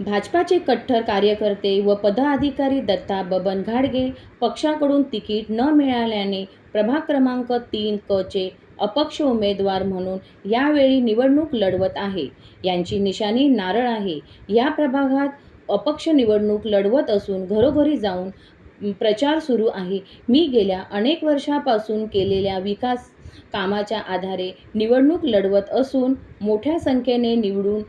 भाजपाचे कट्टर कार्यकर्ते व पदाधिकारी दत्ता बबन घाडगे पक्षाकडून तिकीट न मिळाल्याने प्रभाग क्रमांक तीन क चे अपक्ष उमेदवार म्हणून यावेळी निवडणूक लढवत आहे. यांची निशाणी नारळ आहे. या प्रभागात अपक्ष निवडणूक लढवत असून घरोघरी जाऊन प्रचार सुरू आहे. मी गेल्या अनेक वर्षापासून केलेल्या विकास कामाच्या आधारे निवडणूक लढवत असून मोठ्या संख्येने निवडून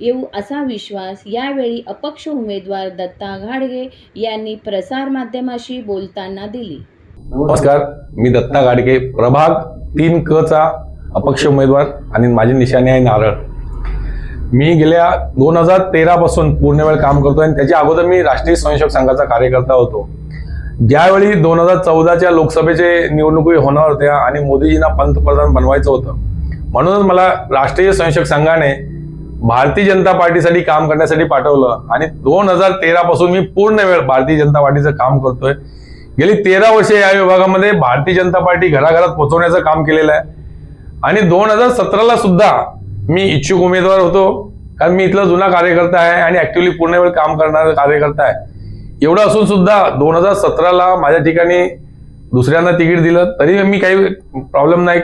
येऊ असा विश्वास यावेळी अपक्ष उमेदवार दत्ता घाडगे यांनी प्रसारमाध्यमाशी बोलताना दिली. नमस्कार मी दत्ता गाडगे प्रभाग तीन क चा अपक्ष उमेदवार आणि माझी निशाणी आहे नारळ. मी गेल्या दोन हजार तेरा पासून पूर्ण वेळ काम करतोय आणि त्याच्या अगोदर मी राष्ट्रीय स्वयंसेवक संघाचा कार्यकर्ता होतो. ज्यावेळी दोन हजार चौदाच्या लोकसभेचे निवडणुकी होणार होत्या आणि मोदीजींना पंतप्रधान बनवायचं होतं. म्हणूनच मला राष्ट्रीय स्वयंसेवक संघाने भारतीय जनता पार्टीसाठी काम करण्यासाठी पाठवलं आणि दोन हजार तेरा पासून मी पूर्ण वेळ भारतीय जनता पार्टीचं काम करतोय. गेली तेरा वर्षे या विभागामध्ये भारतीय जनता पार्टी घराघरात पोहोचवण्याचं काम केलेलं आहे. आणि दोन हजार सतराला सुद्धा मी इच्छुक उमेदवार होतो कारण मी इथला जुना कार्यकर्ता आहे आणि ऍक्च्युली पूर्ण वेळ काम करणारा कार्यकर्ता आहे. एवढं असून सुद्धा दोन हजार सतराला माझ्या ठिकाणी दुसऱ्यांदा तिकीट दिलं तरी मी काही प्रॉब्लेम नाही.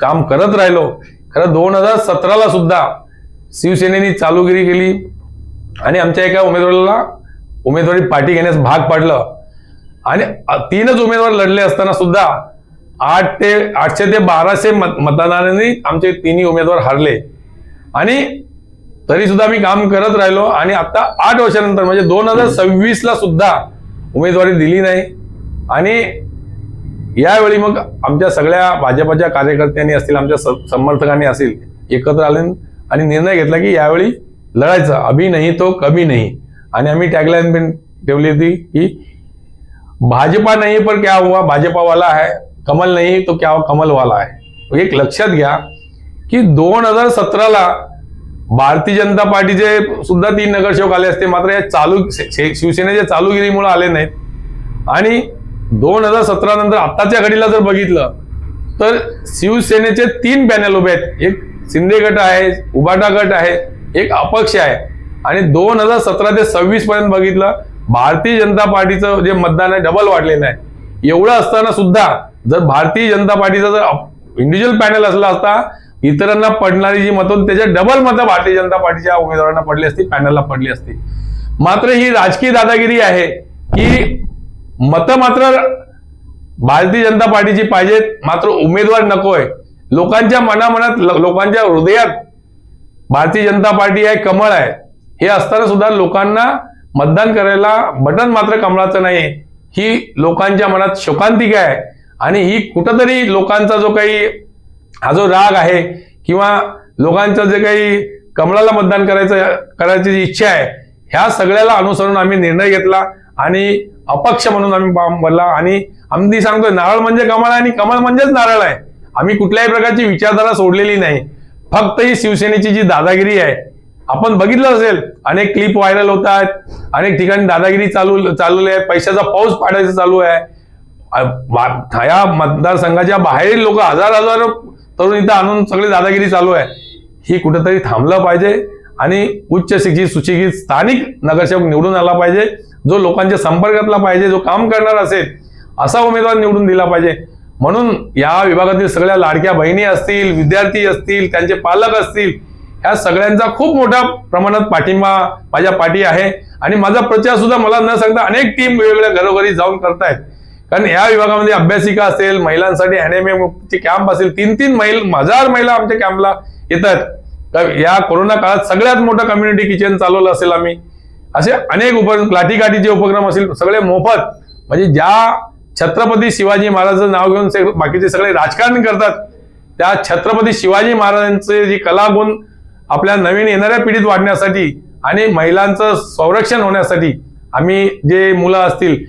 काम करत राहिलो. खरं दोन हजार सतराला सुद्धा शिवसेनेने चालूगिरी केली आणि आमच्या एका उमेदवाराला उमेदवारी पाठी घेण्यास भाग पाडलं. आणि तीनच उमेदवार लढले असताना सुद्धा आठ ते आठशे ते बाराशे मत मतदानांनी आमचे तिन्ही उमेदवार हारले. आणि तरी सुद्धा मी काम करत राहिलो आणि आता आठ वर्षानंतर म्हणजे दोन हजार सव्वीस ला सुद्धा उमेदवारी दिली नाही. आणि यावेळी मग आमच्या सगळ्या भाजपच्या कार्यकर्त्यांनी असतील आमच्या स- समर्थकांनी असतील एकत्र आले आणि निर्णय घेतला की यावेळी लढायचं. अभि नाही तो कमी नाही. आणि आम्ही टॅगलाईन पण ठेवली होती की भाजपा नाही पण क्या हुआ? भाजपावाला आहे. कमल नाही तो क्या कमलवाला आहे. एक लक्षात घ्या की दोन हजार सतराला भारतीय जनता पार्टीचे सुद्धा तीन नगरसेवक आले असते. मात्र या चालू शिवसेनेच्या चालूगिरीमुळे आले नाहीत. आणि दोन हजार सतरा नंतर आत्ताच्या घडीला जर बघितलं तर शिवसेनेचे तीन पॅनल उभे आहेत. एक शिंदे गट आहे उबाटा गट आहे एक अपक्ष आहे. आणि दोन हजार सतरा ते सव्वीस पर्यंत बघितलं भारतीय जनता पार्टीचं जे मतदान आहे डबल वाढलेलं आहे. एवढं असताना सुद्धा जर भारतीय जनता पार्टीचा जर इंडिव्हिज्युअल पॅनल असला असता इतरांना पडणारी जी मतं त्याच्या डबल मतं भारतीय जनता पार्टीच्या उमेदवारांना पडली असती पॅनलला पडली असती. मात्र ही राजकीय दादागिरी आहे की मतं मात्र भारतीय जनता पार्टीची पाहिजेत मात्र उमेदवार नकोय. लोकांच्या मनामनात ल- लोकांच्या हृदयात भारतीय जनता पार्टी आहे कमळ आहे. हे असताना सुद्धा लोकांना मतदान करायला बटन मात्र कमळाचं नाही ही लोकांच्या मनात शोकांतिका आहे. आणि ही कुठंतरी लोकांचा जो काही हा जो राग आहे किंवा लोकांचं जे काही कमळाला मतदान करायचं करायची जी इच्छा आहे ह्या सगळ्याला अनुसरून आम्ही निर्णय घेतला आणि अपक्ष म्हणून आम्ही बनला बोलला आणि आम्ही सांगतोय नारळ म्हणजे कमळ आहे आणि कमळ म्हणजेच नारळ आहे. आम्ही कुठल्याही प्रकारची विचारधारा सोडलेली नाही. फक्त ही शिवसेनेची जी दादागिरी आहे आपण बघितलं असेल अनेक क्लिप व्हायरल होत आहेत अनेक ठिकाणी दादागिरी चालू चालू आहे पैशाचा पाऊस पाडायचं चालू आहे. या मतदारसंघाच्या बाहेरील लोक हजार हजार तरुण इथं आणून सगळी दादागिरी चालू आहे. ही कुठेतरी थांबलं पाहिजे आणि उच्च शिक्षित सुशिक्षित स्थानिक नगरसेवक निवडून आला पाहिजे जो लोकांच्या संपर्कातला पाहिजे जो काम करणार असेल असा उमेदवार निवडून दिला पाहिजे. म्हणून या विभागातील सगळ्या लाडक्या बहिणी असतील विद्यार्थी असतील त्यांचे पालक असतील ह्या सगळ्यांचा खूप मोठ्या प्रमाणात पाठिंबा माझ्या पाठी आहे. आणि माझा प्रचार सुद्धा मला न सांगता अनेक टीम वेगवेगळ्या घरोघरी जाऊन करतायत. कारण या विभागामध्ये अभ्यासिका असेल महिलांसाठी एन एम एमचे कॅम्प असेल तीन तीन महिला हजार महिला आमच्या कॅम्पला येतात. तर या कोरोना काळात सगळ्यात मोठं कम्युनिटी किचन चालवलं असेल आम्ही. असे अनेक उपक्रम लाठीकाठीचे उपक्रम असतील सगळे मोफत. म्हणजे ज्या छत्रपती शिवाजी महाराजांचं नाव घेऊन बाकीचे सगळे राजकारण करतात. त्या छत्रपती शिवाजी महाराजांचे जी कलागुण आपल्या नवीन येणाऱ्या पिढीत वाढण्यासाठी आणि महिलांचं संरक्षण होण्यासाठी आम्ही जे मुलं असतील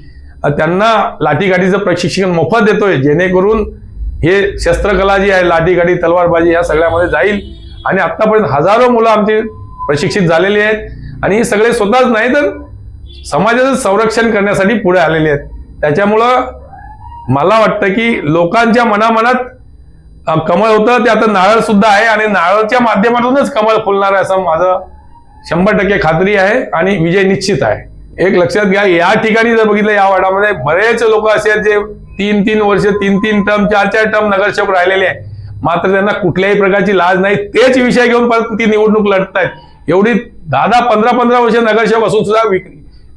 त्यांना लाठीगाठीचं प्रशिक्षण मोफत देतोय. जेणेकरून हे शस्त्रकला जी आहे लाठीगाठी तलवारबाजी या सगळ्यामध्ये जाईल. आणि आत्तापर्यंत हजारो मुलं आमची प्रशिक्षित झालेली आहेत. आणि हे सगळे स्वतःच नाही तर समाजाचं संरक्षण करण्यासाठी पुढे आलेले आहेत. त्याच्यामुळं मला वाटतं की लोकांच्या मनामनात कमळ होतं ते आता नारळ सुद्धा आहे आणि नारळच्या माध्यमातूनच कमळ फुलणार आहे असं माझं शंभर टक्के खात्री आहे आणि विजय निश्चित आहे. एक लक्षात घ्या या ठिकाणी जर बघितलं या वाडामध्ये बरेच लोक असे आहेत जे तीन तीन वर्ष तीन तीन टर्म चार चार टर्म नगरसेवक राहिलेले आहे मात्र त्यांना कुठल्याही प्रकारची लाज नाही. तेच विषय घेऊन परत ती निवडणूक लढतायत. एवढी दहा दहा पंधरा पंधरा वर्ष नगरसेवक असून सुद्धा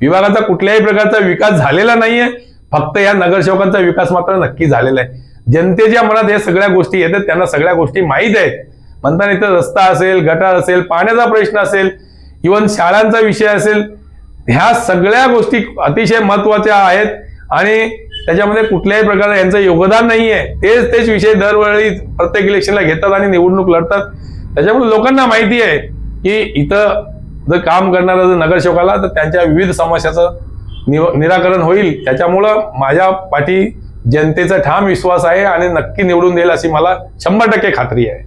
विभागाचा कुठल्याही प्रकारचा विकास झालेला नाहीये. फक्त या नगरसेवकांचा विकास मात्र नक्की झालेला आहे. जनतेच्या मनात या सगळ्या गोष्टी येतात त्यांना सगळ्या गोष्टी माहीत आहेत. म्हणताना इथं रस्ता असेल गटार असेल पाण्याचा प्रश्न असेल इवन शाळांचा विषय असेल ह्या सगळ्या गोष्टी अतिशय महत्त्वाच्या आहेत आणि त्याच्यामध्ये कुठल्याही प्रकारे यांचं योगदान नाही आहे. तेच तेच विषय दरवेळी प्रत्येक इलेक्शनला घेतात आणि निवडणूक लढतात. त्याच्यामुळे लोकांना माहिती आहे की इथं जर काम करणारा जर नगरसेवकाला तर त्यांच्या विविध समस्याचं निराकरण होईल त्याच्यामुळं माझ्या पाठी जनतेचा ठाम विश्वास आहे आणि नक्की निवडून देईल अशी मला शंभर टक्के खात्री आहे.